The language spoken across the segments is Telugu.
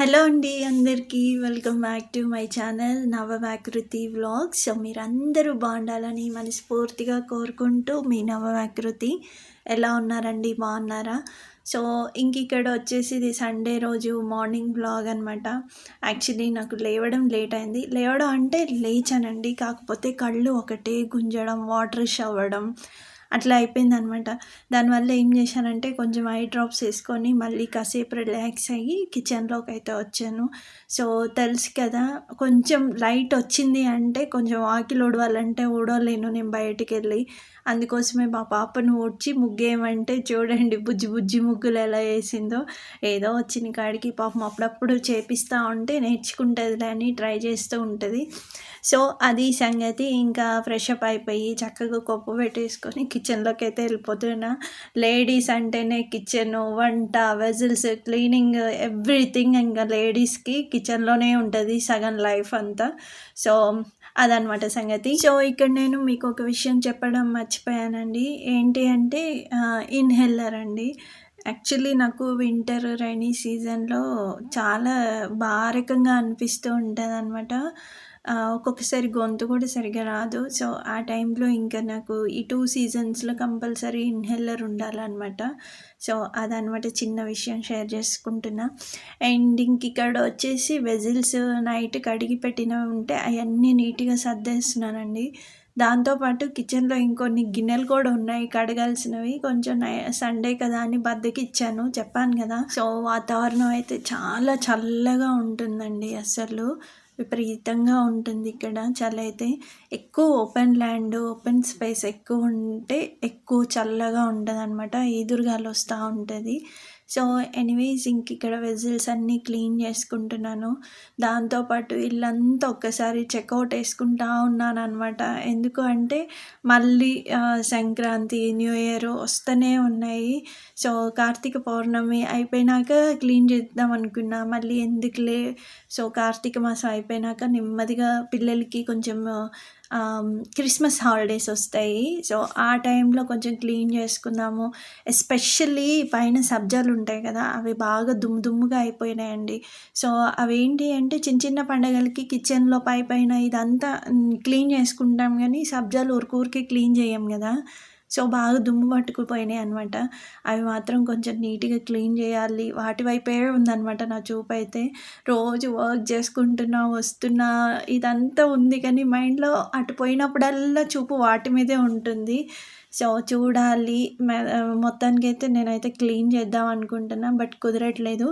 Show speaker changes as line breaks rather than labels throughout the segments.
హలో అండి అందరికీ welcome back to my channel Navavakruthi vlogs. So మీరందరూ బాగుండాలని మనస్ఫూర్తిగా కోరుకుంటూ మీ నవవాకృతి ఎలా ఉన్నారండి? బాగున్నారా? సో ఇంక ఇక్కడ వచ్చేసి ఇది సండే రోజు మార్నింగ్ బ్లాగ్ అనమాట యాక్చువల్లీ నాకు లేవడం లేట్ అయింది. లేవడం అంటే లేచానండి. కాకపోతే కళ్ళు ఒకటే గుంజడం వాటర్ అవ్వడం అట్లా అయిపోయింది అనమాట దానివల్ల ఏం చేశానంటే కొంచెం ఐ డ్రాప్స్ వేసుకొని మళ్ళీ కాసేపు రిలాక్స్ అయ్యి కిచెన్లోకి అయితే వచ్చాను. సో తెలుసు కదా కొంచెం లైట్ వచ్చింది అంటే కొంచెం ఆకిలు ఊడవాలంటే ఊడవలేను నేను బయటికి వెళ్ళి అందుకోసమే మా పాపను ఊడ్చి ముగ్గేమంటే చూడండి బుజ్జి బుజ్జి ముగ్గులు ఎలా వేసిందో. ఏదో వచ్చిన కాడికి పాపం అప్పుడప్పుడు చేపిస్తూ ఉంటే నేర్చుకుంటుంది అని ట్రై చేస్తూ ఉంటుంది. సో అది సంగతి ఇంకా ఫ్రెష్ అప్ అయిపోయి చక్కగా కొప్పు పెట్టేసుకొని కిచెన్లోకి అయితే వెళ్ళిపోతున్నా. లేడీస్ అంటేనే కిచెన్ వంట వెజిల్స్ క్లీనింగ్ ఎవ్రీథింగ్ ఇంకా లేడీస్కి కిచెన్లోనే ఉంటుంది సగం లైఫ్ అంతా. సో అదనమాట సంగతి. సో ఇక్కడ నేను మీకు ఒక విషయం చెప్పడం మర్చిపోయానండి. ఏంటి అంటే ఇన్హెల్లర్ అండి. యాక్చువల్లీ నాకు వింటర్ రైనీ సీజన్లో చాలా భారకంగా అనిపిస్తూ ఉంటుంది అనమాట ఒక్కొక్కసారి గొంతు కూడా సరిగ్గా రాదు. సో ఆ టైంలో ఇంకా నాకు ఈ టూ సీజన్స్లో కంపల్సరీ ఇన్హేలర్ ఉండాలన్నమాట. సో అదనమాట చిన్న విషయం షేర్ చేసుకుంటున్నా. అండ్ ఇంక ఇక్కడ వచ్చేసి వెజిల్స్ నైట్ కడిగి పెట్టినవి ఉంటే అవన్నీ నీట్గా సర్దేస్తున్నానండి. దాంతోపాటు కిచెన్లో ఇంకొన్ని గిన్నెలు కూడా ఉన్నాయి. కడగాల్సినవి కొంచెం సండే కదా అని బద్దకి ఇచ్చాను. చెప్పాను కదా. సో వాతావరణం అయితే చాలా చల్లగా ఉంటుందండి అసలు విపరీతంగా ఉంటుంది ఇక్కడ చలి అయితే ఎక్కువ ఓపెన్ ల్యాండ్ ఓపెన్ స్పేస్ ఎక్కువ ఉంటే ఎక్కువ చల్లగా ఉంటుంది అనమాట ఈదురుగాలు వస్తూ ఉంటుంది. సో ఎనీవేస్ ఇంక ఇక్కడ వెజిల్స్ అన్నీ క్లీన్ చేసుకుంటున్నాను. దాంతోపాటు ఇల్లంతా ఒక్కసారి చెక్అవుట్ వేసుకుంటా ఉన్నాను అనమాట ఎందుకు అంటే మళ్ళీ సంక్రాంతి న్యూ ఇయర్ వస్తూనే ఉన్నాయి. సో కార్తీక పౌర్ణమి అయిపోయినాక క్లీన్ చేద్దాం అనుకున్నా. మళ్ళీ ఎందుకులే? సో కార్తీక మాసం అయిపోయినాక నెమ్మదిగా పిల్లలకి కొంచెం క్రిస్మస్ హాలిడేస్ వస్తాయి. సో ఆ టైంలో కొంచెం క్లీన్ చేసుకుందాము. ఎస్పెషల్లీ పైన సబ్జాలు ఉంటాయి కదా అవి బాగా దుమ్ము దుమ్ముగా అయిపోయినాయండి. సో అవేంటి అంటే చిన్న చిన్న పండగలకి కిచెన్లో పై పైన ఇదంతా క్లీన్ చేసుకుంటాం. కానీ సబ్జాలు ఊరికూరికి క్లీన్ చేయం కదా. సో బాగా దుమ్ము పట్టుకుపోయినాయి అనమాట అవి మాత్రం కొంచెం నీట్గా క్లీన్ చేయాలి. వాటి వైపే ఉందనమాట నా చూపు అయితే. రోజు వర్క్ చేసుకుంటున్నా వస్తున్నా ఇదంతా ఉంది కానీ మైండ్లో అటు పోయినప్పుడల్లా చూపు వాటి మీదే ఉంటుంది. సో చూడాలి. మొత్తానికి అయితే నేనైతే క్లీన్ చేద్దాం అనుకుంటున్నా బట్ కుదరట్లేదు.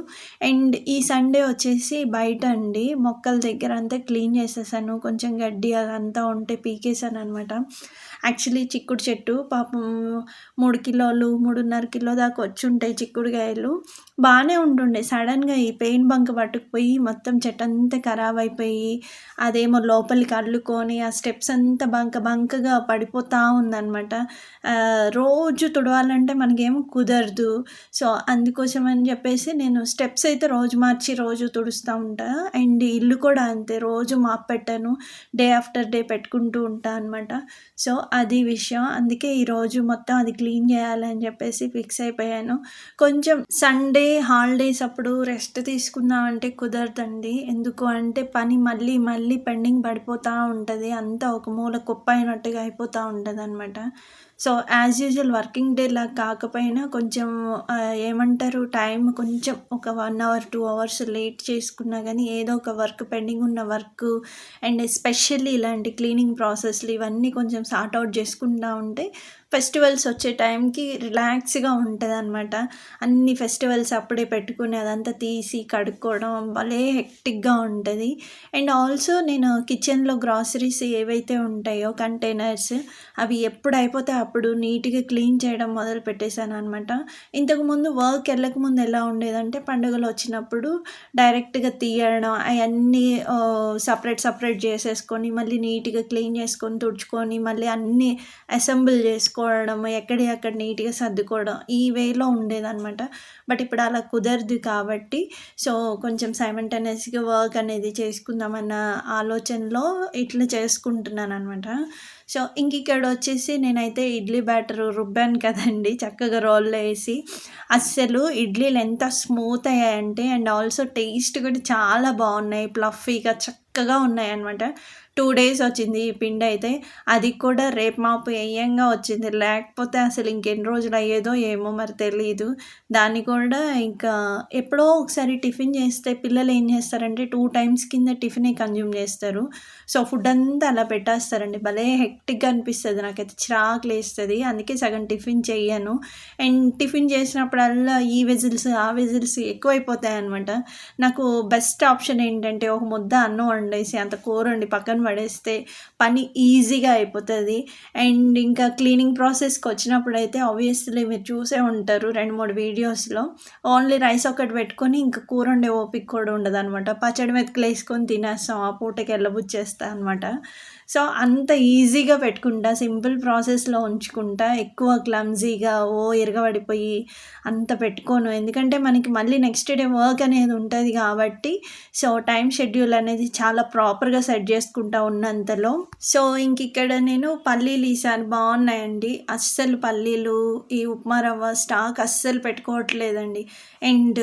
అండ్ ఈ సండే వచ్చేసి బయట అండి. మొక్కల దగ్గర అంతా క్లీన్ చేసేసాను. కొంచెం గడ్డి అదంతా ఉంటే పీకేసాను అనమాట యాక్చువల్లీ చిక్కుడు చెట్టు పాపం మూడు కిలోలు మూడున్నర కిలో దాకా వచ్చి ఉంటాయి చిక్కుడుకాయలు. బాగానే ఉంటుండే సడన్గా ఈ పెయిన్ బంక్ పట్టుకుపోయి మొత్తం చెట్టు అంతా ఖరాబ్ అయిపోయి అదేమో లోపలికి అల్లుకొని ఆ స్టెప్స్ అంతా బంక బంకగా పడిపోతూ ఉందన్నమాట. రోజు తుడవాలంటే మనకేమో కుదరదు. సో అందుకోసం అని చెప్పేసి నేను స్టెప్స్ అయితే రోజు మార్చి రోజు తుడుస్తూ ఉంటా. అండ్ ఇల్లు కూడా అంతే. రోజు మాప్ పెట్టాను. డే ఆఫ్టర్ డే పెట్టుకుంటూ ఉంటాను అనమాట సో అది విషయం. అందుకే ఈరోజు మొత్తం అది క్లీన్ చేయాలని చెప్పేసి ఫిక్స్ అయిపోయాను. కొంచెం సండే హాలిడేస్ అప్పుడు రెస్ట్ తీసుకుందాం అంటే కుదరదండి. ఎందుకు అంటే పని మళ్ళీ మళ్ళీ పెండింగ్ పడిపోతూ ఉంటుంది. అంతా ఒక మూల కుప్ప అయినట్టుగా అయిపోతూ ఉంటుంది అనమాట so as usual working day లాగా కాకపోయినా కొంచెం ఏమంటారు టైం కొంచెం ఒక one hour two hours late చేసుకున్నా కానీ ఏదో ఒక వర్క్ పెండింగ్ ఉన్న వర్క్ అండ్ ఎస్పెషల్లీ ఇలాంటి క్లీనింగ్ ప్రాసెస్లు ఇవన్నీ కొంచెం సార్ట్ అవుట్ చేసుకుంటూ ఉంటే ఫెస్టివల్స్ వచ్చే టైంకి రిలాక్స్గా ఉంటుంది అనమాట అన్ని ఫెస్టివల్స్ అప్పుడే పెట్టుకుని అదంతా తీసి కడుక్కోవడం భలే హెక్టిక్గా ఉంటుంది. అండ్ ఆల్సో నేను కిచెన్లో గ్రాసరీస్ ఏవైతే ఉంటాయో కంటైనర్స్ అవి ఎప్పుడు అయిపోతే అప్పుడు నీట్గా క్లీన్ చేయడం మొదలు పెట్టేశాను అనమాట ఇంతకుముందు వర్క్ వెళ్ళకముందు ఎలా ఉండేదంటే పండుగలు వచ్చినప్పుడు డైరెక్ట్గా తీయడం అవన్నీ సపరేట్ సపరేట్ చేసేసుకొని మళ్ళీ నీట్గా క్లీన్ చేసుకొని తుడుచుకొని మళ్ళీ అన్నీ అసెంబుల్ చేసుకొని చేసుకోవడం ఎక్కడి అక్కడ నీట్గా సర్దుకోవడం ఈ వేలో ఉండేదన్నమాట. బట్ ఇప్పుడు అలా కుదరదు కాబట్టి సో కొంచెం సైమంటైనస్గా వర్క్ అనేది చేసుకుందామన్న ఆలోచనలో ఇట్లా చేసుకుంటున్నాను అనమాట సో ఇంక ఇక్కడ వచ్చేసి నేనైతే ఇడ్లీ బ్యాటర్ రుబ్బాను కదండి చక్కగా రోల్లో వేసి. అస్సలు ఇడ్లీలు ఎంత స్మూత్ అయ్యాయంటే అండ్ ఆల్సో టేస్ట్ కూడా చాలా బాగున్నాయి ప్లఫీగా చక్కగా ఉన్నాయి అనమాట టూ డేస్ వచ్చింది ఈ పిండి అయితే. అది కూడా రేపు మాపు వేయంగా వచ్చింది. లేకపోతే అసలు ఇంకెన్ని రోజులు అయ్యేదో ఏమో మరి తెలియదు దాన్ని కూడా ఇంకా ఎప్పుడో ఒకసారి టిఫిన్ చేస్తే పిల్లలు ఏం చేస్తారంటే టూ టైమ్స్ కింద టిఫినే కన్జ్యూమ్ చేస్తారు. సో ఫుడ్ అంతా అలా పెట్టేస్తారండి. భలే హెక్టిక్గా అనిపిస్తుంది. నాకైతే చిరాకు లేస్తుంది అందుకే సగం టిఫిన్ చెయ్యను. అండ్ టిఫిన్ చేసినప్పుడల్లా ఈ వెజిల్స్ ఆ వెజిల్స్ ఎక్కువైపోతాయి అనమాట నాకు బెస్ట్ ఆప్షన్ ఏంటంటే ఒక ముద్ద అన్నం వండేసి అంత కూర వండి పక్కన పడేస్తే పని ఈజీగా అయిపోతుంది. అండ్ ఇంకా క్లీనింగ్ ప్రాసెస్కి వచ్చినప్పుడు అయితే ఆబ్వియస్లీ మీరు చూసే ఉంటారు రెండు మూడు వీడియోస్లో. ఓన్లీ రైస్ ఒకటి పెట్టుకొని ఇంకా కూర ఉండే ఓపిక కూడా ఉండదు అనమాట పచ్చడి మెతుకులు వేసుకొని తినేస్తాం ఆ పూటకి వెళ్ళబుచ్చేస్తా అనమాట సో అంత ఈజీగా పెట్టుకుంటా సింపుల్ ప్రాసెస్లో ఉంచుకుంటా ఎక్కువ క్లమ్జీగా ఓ ఇరగబడిపోయి అంత పెట్టుకోను. ఎందుకంటే మనకి మళ్ళీ నెక్స్ట్ డే వర్క్ అనేది ఉంటుంది కాబట్టి సో టైం షెడ్యూల్ అనేది చాలా ప్రాపర్గా సెట్ చేసుకుంటా ఉన్నంతలో. సో ఇంక ఇక్కడ నేను పల్లీలు ఈసారి బాగున్నాయండి. అస్సలు పల్లీలు ఈ ఉప్మా రవ్వ స్టాక్ అస్సలు పెట్టుకోవట్లేదండి. అండ్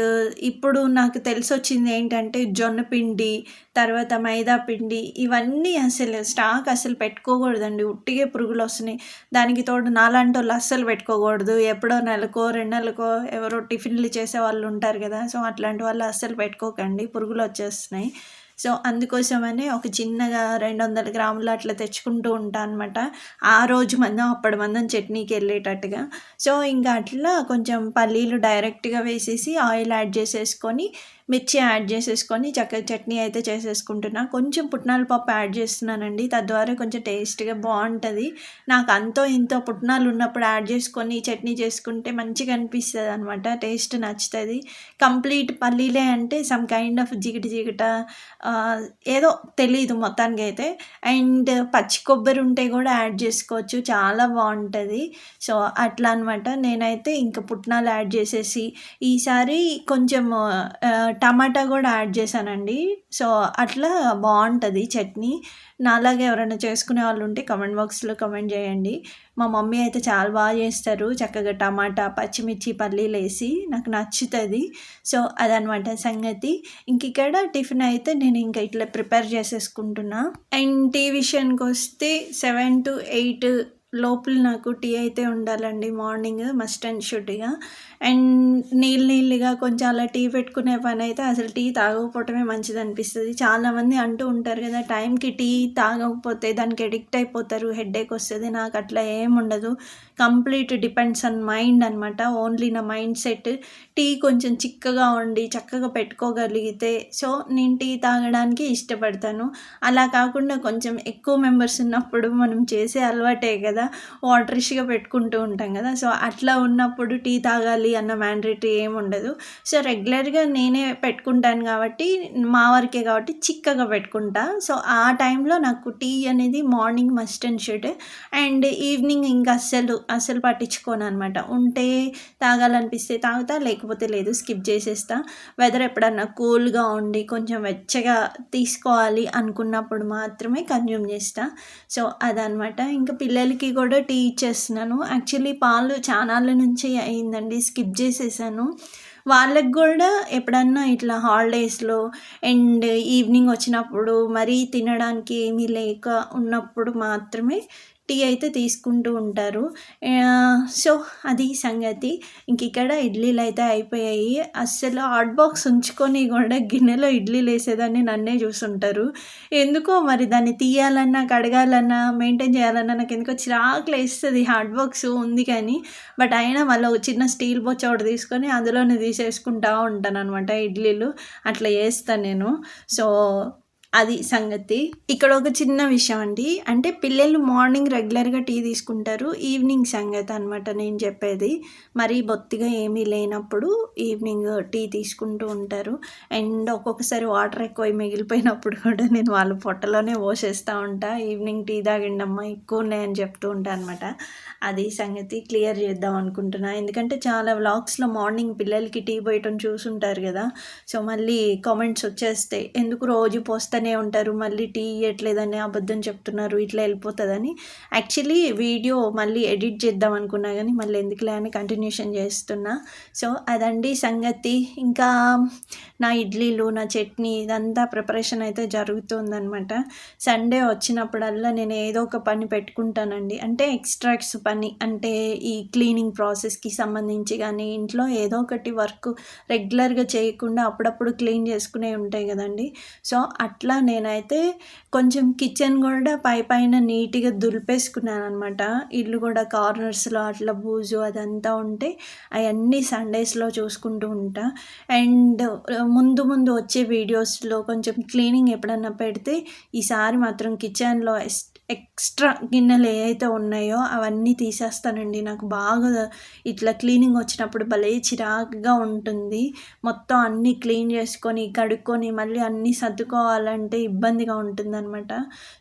ఇప్పుడు నాకు తెలిసి వచ్చింది ఏంటంటే జొన్న పిండి తర్వాత మైదా పిండి ఇవన్నీ అసలు స్టాక్ అసలు పెట్టుకోకూడదండి. ఉట్టిగే పురుగులు వస్తున్నాయి. దానికి తోడు నాలాంటి వాళ్ళు అస్సలు పెట్టుకోకూడదు. ఎప్పుడో నెలకో రెండు నెలలకో ఎవరో టిఫిన్లు చేసే వాళ్ళు ఉంటారు కదా. సో అట్లాంటి వాళ్ళు అస్సలు పెట్టుకోకండి. పురుగులు వచ్చేస్తున్నాయి. సో అందుకోసమని ఒక చిన్నగా రెండు వందల గ్రాములు అట్లా తెచ్చుకుంటూ ఉంటాను అనమాట ఆ రోజు మందం అప్పటి మందం చట్నీకి వెళ్ళేటట్టుగా. సో ఇంకా అట్లా కొంచెం పల్లీలు డైరెక్ట్గా వేసేసి ఆయిల్ యాడ్ చేసేసుకొని మిర్చి యాడ్ చేసేసుకొని చక్కగా చట్నీ అయితే చేసేసుకుంటున్నా. కొంచెం పుట్నాల పప్పు యాడ్ చేస్తున్నానండి. తద్వారా కొంచెం టేస్ట్గా బాగుంటుంది. నాకు అంతో ఇంతో పుట్నాలు ఉన్నప్పుడు యాడ్ చేసుకొని చట్నీ చేసుకుంటే మంచిగా అనిపిస్తుంది అనమాట టేస్ట్ నచ్చుతుంది. కంప్లీట్ పల్లీలే అంటే సమ్ కైండ్ ఆఫ్ జిగిట జిగిట ఏదో తెలియదు మొత్తానికి అయితే అండ్ పచ్చి కొబ్బరి ఉంటే కూడా యాడ్ చేసుకోవచ్చు. చాలా బాగుంటుంది. సో అట్లా అనమాట నేనైతే ఇంకా పుట్నాలు యాడ్ చేసేసి ఈసారి కొంచెం టమాటా కూడా యాడ్ చేశానండి. సో అట్లా బాగుంటుంది చట్నీ. నాలాగే ఎవరైనా చేసుకునే వాళ్ళు ఉంటే కమెంట్ బాక్స్లో కమెంట్ చేయండి. మా మమ్మీ అయితే చాలా బాగా చేస్తారు. చక్కగా టమాటా పచ్చిమిర్చి పల్లీలు వేసి నాకు నచ్చుతుంది. సో అదనమాట సంగతి. ఇంక ఇక్కడ టిఫిన్ అయితే నేను ఇంకా ఇట్లా ప్రిపేర్ చేసేసుకుంటున్నా. అండ్ టీ విషయానికి వస్తే సెవెన్ టు ఎయిట్ లోపల నాకు టీ అయితే ఉండాలండి. మార్నింగ్ మస్ట్ అండ్ షుడ్గా అండ్ నీళ్ళు నీళ్ళుగా కొంచెం అలా టీ పెట్టుకునే పని అయితే అసలు టీ తాగకపోవటమే మంచిది అనిపిస్తుంది. చాలామంది అంటూ ఉంటారు కదా టైంకి టీ తాగకపోతే దానికి ఎడిక్ట్ అయిపోతారు హెడేక్ వస్తుంది. నాకు అట్లా ఏం ఉండదు. కంప్లీట్ డిపెండ్స్ ఆన్ మైండ్ అనమాట ఓన్లీ నా మైండ్ సెట్ టీ కొంచెం చిక్కగా ఉండి చక్కగా పెట్టుకోగలిగితే సో నేను టీ తాగడానికి ఇష్టపడతాను. అలా కాకుండా కొంచెం ఎక్కువ మెంబర్స్ ఉన్నప్పుడు మనం చేసే అలవాటే కదా వాటరిష్గా పెట్టుకుంటూ ఉంటాం కదా. సో అట్లా ఉన్నప్పుడు టీ తాగాలి అన్న మ్యాండేటరీ ఏమి ఉండదు. సో రెగ్యులర్గా నేనే పెట్టుకుంటాను కాబట్టి మా వరకే కాబట్టి చిక్కగా పెట్టుకుంటా. సో ఆ టైంలో నాకు టీ అనేది morning must and should. And evening ఇంకా అస్సలు అస్సలు పట్టించుకోను అనమాట ఉంటే తాగాలనిపిస్తే తాగుతా లేకపోతే లేదు స్కిప్ చేసేస్తా. వెదర్ ఎప్పుడన్నా కూల్గా ఉండి కొంచెం వెచ్చగా తీసుకోవాలి అనుకున్నప్పుడు మాత్రమే కన్జ్యూమ్ చేస్తా. సో అదనమాట ఇంకా పిల్లలకి కూడా టీ ఇచ్చేస్తున్నాను. యాక్చువల్లీ పాలు చానాళ్ళ నుంచి అయిందండి. స్కిప్ చేసేసాను. వాళ్ళకి కూడా ఎప్పుడన్నా ఇట్లా హాలిడేస్లో అండ్ ఈవినింగ్ వచ్చినప్పుడు మరీ తినడానికి ఏమీ లేక ఉన్నప్పుడు మాత్రమే టీ అయితే తీసుకుంటూ ఉంటారు. సో అది సంగతి. ఇంక ఇక్కడ ఇడ్లీలు అయితే అయిపోయాయి. అస్సలు హాట్ బాక్స్ ఉంచుకొని కూడా గిన్నెలో ఇడ్లీలు వేసేదాన్ని నన్నే చూసుంటారు. ఎందుకో మరి దాన్ని తీయాలన్నా కడగాలన్నా మెయింటైన్ చేయాలన్నా నాకు ఎందుకో చిరాకులు వేస్తుంది హాట్ బాక్స్ ఉంది కానీ. బట్ అయినా మళ్ళీ ఒక చిన్న స్టీల్ బొచ్చ ఒకటి తీసుకొని అందులోనే తీసేసుకుంటా ఉంటాను అనమాట ఇడ్లీలు. అట్లా చేస్తాను నేను. సో అది సంగతి. ఇక్కడ ఒక చిన్న విషయం అండి. అంటే పిల్లలు మార్నింగ్ రెగ్యులర్గా టీ తీసుకుంటారు ఈవినింగ్ సంగతి అనమాట నేను చెప్పేది. మరీ బొత్తిగా ఏమీ లేనప్పుడు ఈవినింగ్ టీ తీసుకుంటూ ఉంటారు. అండ్ ఒక్కొక్కసారి వాటర్ ఎక్కువ మిగిలిపోయినప్పుడు కూడా నేను వాళ్ళ పొట్టలోనే పోసేస్తూ ఉంటా. ఈవినింగ్ టీ తాగిండమ్మా ఎక్కువ ఉన్నాయని చెప్తూ ఉంటాను అనమాట అది సంగతి క్లియర్ చేద్దాం అనుకుంటున్నా. ఎందుకంటే చాలా వ్లాగ్స్లో మార్నింగ్ పిల్లలకి టీ పోయటం చూసుంటారు కదా. సో మళ్ళీ కామెంట్స్ వచ్చేస్తే ఎందుకు రోజు పోస్తాను ఇస్తూనే ఉంటారు. మళ్ళీ టీ ఇవ్వట్లేదని అబద్ధం చెప్తున్నారు. ఇట్లా వెళ్ళిపోతుందని. యాక్చువల్లీ వీడియో మళ్ళీ ఎడిట్ చేద్దాం అనుకున్నా కానీ మళ్ళీ ఎందుకులే అని కంటిన్యూషన్ చేస్తున్నా. సో అదండి సంగతి. ఇంకా నా ఇడ్లీలు నా చట్నీ ఇదంతా ప్రిపరేషన్ అయితే జరుగుతుందనమాట సండే వచ్చినప్పుడల్లా నేను ఏదో ఒక పని పెట్టుకుంటానండి. అంటే ఎక్స్ట్రాక్ట్స్ పని. అంటే ఈ క్లీనింగ్ ప్రాసెస్కి సంబంధించి కానీ ఇంట్లో ఏదో ఒకటి వర్క్ రెగ్యులర్గా చేయకుండా అప్పుడప్పుడు క్లీన్ చేసుకునే ఉంటాయి కదండి. సో అట్లా నేనైతే కొంచెం కిచెన్ కూడా పై పైన నీట్గా దులిపేసుకున్నాను అనమాట ఇల్లు కూడా కార్నర్స్లో అట్లా బూజు అదంతా ఉంటే అవన్నీ సండేస్లో చూసుకుంటూ ఉంటా. అండ్ ముందు ముందు వచ్చే వీడియోస్లో కొంచెం క్లీనింగ్ ఎప్పుడన్నా పెడితే ఈసారి మాత్రం కిచెన్లో ఎక్స్ట్రా గిన్నెలు ఏవైతే ఉన్నాయో అవన్నీ తీసేస్తానండి. నాకు బాగా ఇట్లా క్లీనింగ్ వచ్చినప్పుడు భలే చిరాకుగా ఉంటుంది. మొత్తం అన్నీ క్లీన్ చేసుకొని కడుక్కొని మళ్ళీ అన్నీ సర్దుకోవాలంటే ఇబ్బందిగా ఉంటుందన్నమాట.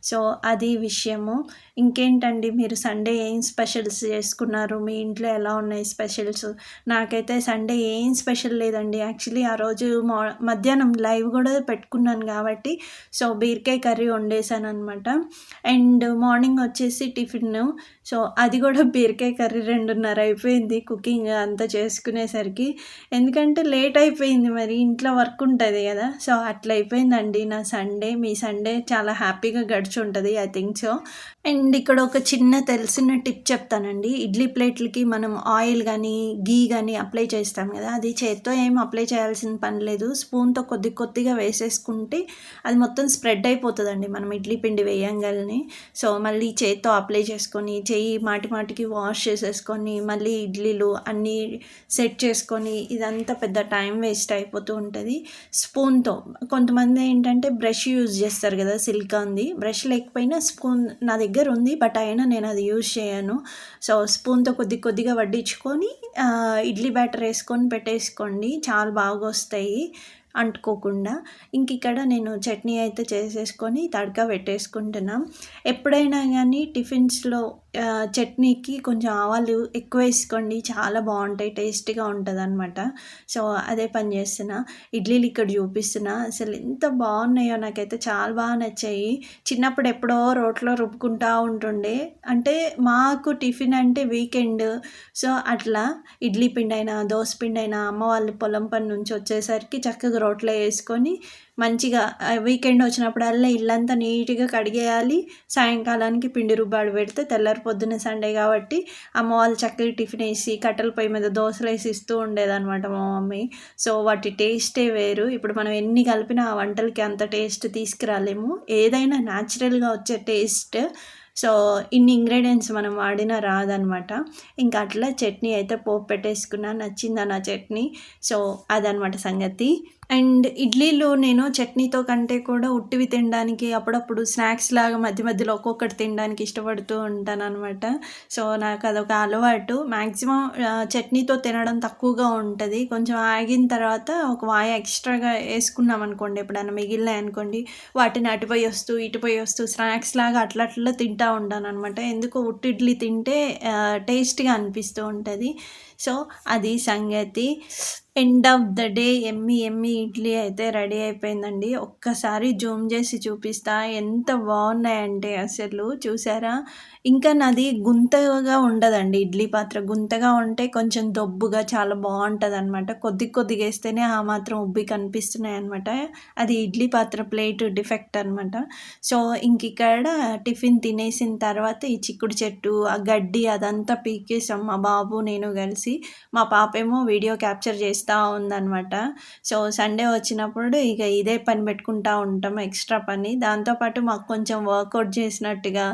సో అది విషయము. ఇంకేంటండి మీరు సండే ఏం స్పెషల్స్ చేసుకున్నారు? మీ ఇంట్లో ఎలా ఉన్నాయి స్పెషల్స్? నాకైతే సండే ఏం స్పెషల్ లేదండి. యాక్చువల్లీ ఆ రోజు మా మధ్యాహ్నం లైవ్ కూడా పెట్టుకున్నాను కాబట్టి సో బీరకాయ కర్రీ వండేసాను అనమాట అండ్ అండ్ మార్నింగ్ వచ్చేసి టిఫిన్ సో అది కూడా బీరకాయ కర్రీ రెండున్నర అయిపోయింది కుకింగ్ అంతా చేసుకునేసరికి. ఎందుకంటే లేట్ అయిపోయింది మరి ఇంట్లో వర్క్ ఉంటుంది కదా. సో అట్లా అయిపోయిందండి నా సండే. మీ సండే చాలా హ్యాపీగా గడిచి ఉంటుంది ఐ థింక్ సో. అండ్ ఇక్కడ ఒక చిన్న తెలిసిన టిప్ చెప్తానండి. ఇడ్లీ ప్లేట్లకి మనం ఆయిల్ కానీ గీ కానీ అప్లై చేస్తాం కదా అది చేత్తో ఏం అప్లై చేయాల్సిన పని లేదు. స్పూన్తో కొద్ది కొద్దిగా వేసేసుకుంటే అది మొత్తం స్ప్రెడ్ అయిపోతుందండి. మనం ఇడ్లీ పిండి వేయంగానే. సో మళ్ళీ చేత్తో అప్లై చేసుకొని చేయి మాటి మాటికి వాష్ చేసేసుకొని మళ్ళీ ఇడ్లీలు అన్నీ సెట్ చేసుకొని ఇదంతా పెద్ద టైం వేస్ట్ అయిపోతూ ఉంటుంది. స్పూన్తో కొంతమంది ఏంటంటే బ్రష్ యూజ్ చేస్తారు కదా సిల్కాంది బ్రష్ లేకపోయినా స్పూన్ నా దగ్గర దగ్గర ఉంది బట్ అయినా నేను అది యూజ్ చేయను. సో స్పూన్తో కొద్ది కొద్దిగా వడ్డించుకొని ఇడ్లీ బ్యాటర్ వేసుకొని పెట్టేసుకోండి. చాలా బాగా వస్తాయి. అంటుకోకుండా ఇంక ఇక్కడ నేను చట్నీ అయితే చేసేసుకొని తడక పెట్టేసుకుంటున్నాం. ఎప్పుడైనా కానీ టిఫిన్స్లో చట్నీకి కొంచెం ఆవాలు ఎక్కువ వేసుకోండి. చాలా బాగుంటాయి టేస్టీగా ఉంటుంది అనమాట సో అదే పని చేస్తున్నా. ఇడ్లీలు ఇక్కడ చూపిస్తున్నా. అసలు ఎంత బాగున్నాయో నాకైతే చాలా బాగా నచ్చాయి. చిన్నప్పుడు ఎప్పుడో రోట్లో రుబ్బుకుంటా ఉంటుండే. అంటే మాకు టిఫిన్ అంటే వీకెండ్. సో అట్లా ఇడ్లీ పిండి అయినా దోశ పిండి అయినా అమ్మ వాళ్ళు పొలం పని నుంచి వచ్చేసరికి చక్కగా రోట్లో వేసుకొని మంచిగా వీకెండ్ వచ్చినప్పుడల్లా ఇల్లంతా నీట్గా కడిగేయాలి. సాయంకాలానికి పిండి రుబ్బాడు పెడితే తెల్లారి పొద్దున్న సండే కాబట్టి అమ్మ వాళ్ళు చక్కగా టిఫిన్ వేసి కట్టెల పొయ్యి మీద దోశలు వేసి ఇస్తూ ఉండేదన్నమాట మా మమ్మీ. సో వాటి టేస్టే వేరు. ఇప్పుడు మనం ఎన్ని కలిపినా ఆ వంటలకి అంత టేస్ట్ తీసుకురాలేము. ఏదైనా న్యాచురల్గా వచ్చే టేస్ట్. సో ఇన్ని ఇంగ్రీడియంట్స్ మనం వాడినా రాదనమాట ఇంకా అట్లా చట్నీ అయితే పోపు పెట్టేసుకున్నా నచ్చిందా నా చట్నీ? సో అదనమాట సంగతి. అండ్ ఇడ్లీలు నేను చట్నీతో కంటే కూడా ఉట్టివి తినడానికి అప్పుడప్పుడు స్నాక్స్ లాగా మధ్య మధ్యలో ఒక్కొక్కటి తినడానికి ఇష్టపడుతూ ఉంటాను అనమాట సో నాకు అదొక అలవాటు. మ్యాక్సిమం చట్నీతో తినడం తక్కువగా ఉంటుంది. కొంచెం ఆగిన తర్వాత ఒక వాయ ఎక్స్ట్రాగా వేసుకున్నాం అనుకోండి ఎప్పుడైనా మిగిలినాయి అనుకోండి వాటిని అటుపోయి వస్తూ ఇటుపోయి వస్తూ స్నాక్స్ లాగా అట్లా అట్లా తింటూ ఉంటాను అనమాట ఎందుకు ఉట్టి ఇడ్లీ తింటే టేస్ట్గా అనిపిస్తూ ఉంటుంది. సో అది సంగతి. ఎండ్ ఆఫ్ ద డే ఎమ్మి ఎమ్మి ఇడ్లీ అయితే రెడీ అయిపోయిందండి. ఒక్కసారి జూమ్ చేసి చూపిస్తా ఎంత బాగున్నాయంటే అసలు. చూసారా? ఇంకా నాది గుంతగా ఉండదండి ఇడ్లీ పాత్ర. గుంతగా ఉంటే కొంచెం దొబ్బుగా చాలా బాగుంటుంది అనమాట కొద్ది కొద్దిగా వేస్తేనే ఆ మాత్రం ఉబ్బి కనిపిస్తున్నాయి అనమాట అది ఇడ్లీ పాత్ర ప్లేట్ డిఫెక్ట్ అనమాట సో ఇంక ఇక్కడ టిఫిన్ తినేసిన తర్వాత ఈ చిక్కుడు చెట్టు ఆ గడ్డి అదంతా పీకేసాం మా బాబు నేను కలిసి మా పాపేమో వీడియో క్యాప్చర్ చేస్తూ ఉందనమాట సో సండే వచ్చినప్పుడు ఇక ఇదే పని పెట్టుకుంటూ ఉంటాం ఎక్స్ట్రా పని. దాంతోపాటు మాకు కొంచెం వర్కౌట్ చేసినట్టుగా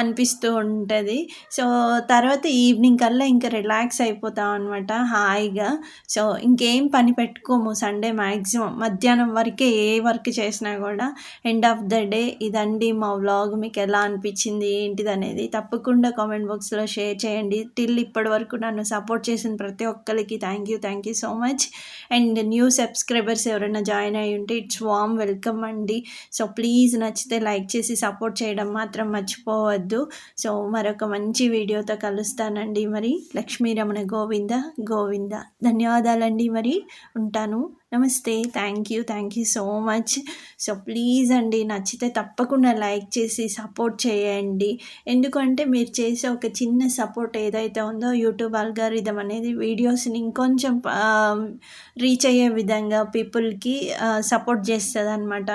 అనిపిస్తూ ఉంటుంది. సో తర్వాత ఈవినింగ్ కల్లా ఇంకా రిలాక్స్ అయిపోతాం అనమాట హాయిగా. సో ఇంకేం పని పెట్టుకోము సండే మ్యాక్సిమం మధ్యాహ్నం వరకే ఏ వర్క్ చేసినా కూడా ఎండ్ ఆఫ్ ద డే ఇదండి మా వ్లాగ్. మీకు ఎలా అనిపించింది ఏంటిది అనేది తప్పకుండా కామెంట్ బాక్స్లో షేర్ చేయండి. టిల్ ఇప్పటి వరకు నన్ను సపోర్ట్ చేసి చేసిన ప్రతి ఒక్కరికి thank you thank you so much and new subscribers ఎవరైనా జాయిన్ అయ్యి ఉంటే ఇట్స్ వామ్ వెల్కమ్ అండి. సో ప్లీజ్ నచ్చితే లైక్ చేసి సపోర్ట్ చేయడం మాత్రం మర్చిపోవద్దు. సో మరొక మంచి వీడియోతో కలుస్తానండి మరి. లక్ష్మీరమణ గోవింద గోవింద. ధన్యవాదాలండి మరి. ఉంటాను. నమస్తే thank you thank you so much so please అండి నచ్చితే తప్పకుండా లైక్ చేసి సపోర్ట్ చేయండి. ఎందుకంటే మీరు చేసే ఒక చిన్న సపోర్ట్ ఏదైతే ఉందో యూట్యూబ్ అల్గారిథం అనేది వీడియోస్ని ఇంకొంచెం రీచ్ అయ్యే విధంగా పీపుల్కి సపోర్ట్ చేస్తుంది అనమాట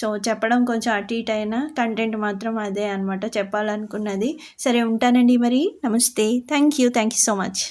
సో చెప్పడం కొంచెం అటు ఇటు అయినా కంటెంట్ మాత్రం అదే అనమాట చెప్పాలనుకున్నది. సరే ఉంటానండి మరి. నమస్తే. Thank you thank you so much